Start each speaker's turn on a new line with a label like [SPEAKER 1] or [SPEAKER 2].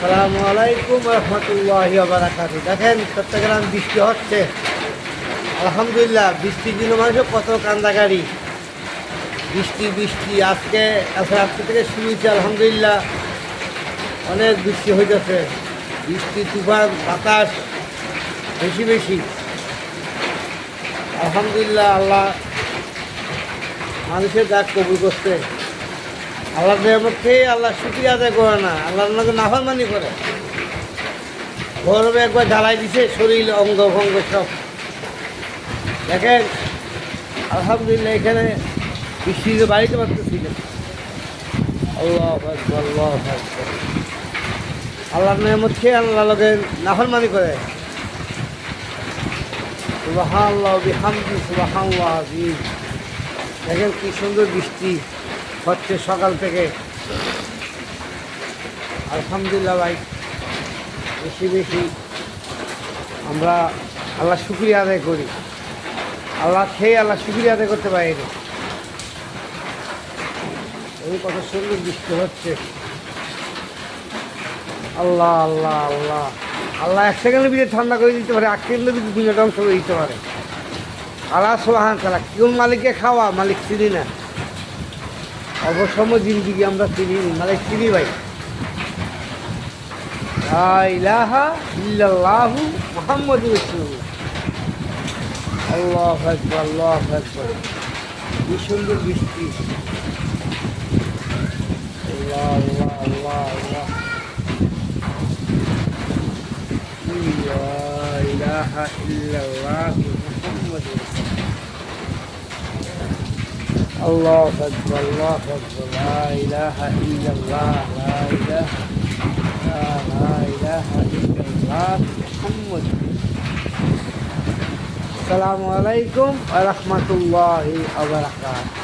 [SPEAKER 1] আসসালামু আলাইকুম রহমতুল্লাহ বারাকাতু দেখেন, চট্টগ্রাম বৃষ্টি হচ্ছে। আলহামদুলিল্লাহ, বৃষ্টির জন্য মানুষের কত কান্দাগাড়ি বৃষ্টি বৃষ্টি, আজকে আজকে আজকে থেকে শুরু হয়েছে, আলহামদুলিল্লাহ। অনেক বৃষ্টি হইতেছে। বৃষ্টি, তুফান, বাতাস, বেশি বেশি। আলহামদুলিল্লাহ, আল্লাহ মানুষের ডাক কবুল করছে। আল্লাহ নিয়ামত খেয়ে আল্লাহ শুক্রিয়া আদায় করে না। আল্লাহর নাকি নাফরমানি করে। গরমে একবার জ্বালাই দিছে, শরীর অঙ্গ ভঙ্গ সব। দেখেন, আলহামদুলিল্লাহ এখানে বৃষ্টিতে বাড়িতে পারতেছি না। আল্লাহ আল্লাহ। আল্লাহর নিয়ামত খেয়ে আল্লাহ লোকে নাফরমানি করে। সুবাহান্লাহ বিহামদি আজিম দেখেন কি সুন্দর বৃষ্টি। হচ্ছে সকাল থেকে। আলহামদুলিল্লাহ ভাই, বেশি বেশি আমরা আল্লাহ শুক্রিয়া আদায় করি। আল্লাহ খেয়ে আল্লাহ শুক্রিয়া আদায় করতে পারি না। এই কত সুন্দর বৃষ্টি হচ্ছে। আল্লাহ আল্লাহ আল্লাহ। আল্লাহ এক সেকেন্ডের ভিতরে ঠান্ডা করে দিতে পারে, এক সেকেন্ডের ভিতরে দুনিয়াটা অংশ করে দিতে পারে। আল্লাহ সোহান তালা কেউ মালিককে খাওয়া, মালিক চিনি না। অবসম জিন্দিগি আমরা চিনি মানে চিনি ভাই। ইলাহা ইল্লাহু মোহাম্মদ আল্লাহ আল্লাহ কি সুন্দর বৃষ্টি। আল্লাহ ইলাহা الله أكبر الله أكبر. لا إله إلا الله لا إله لا, إله إلا الله. محمد. السلام عليكم ورحمة الله وبركاته.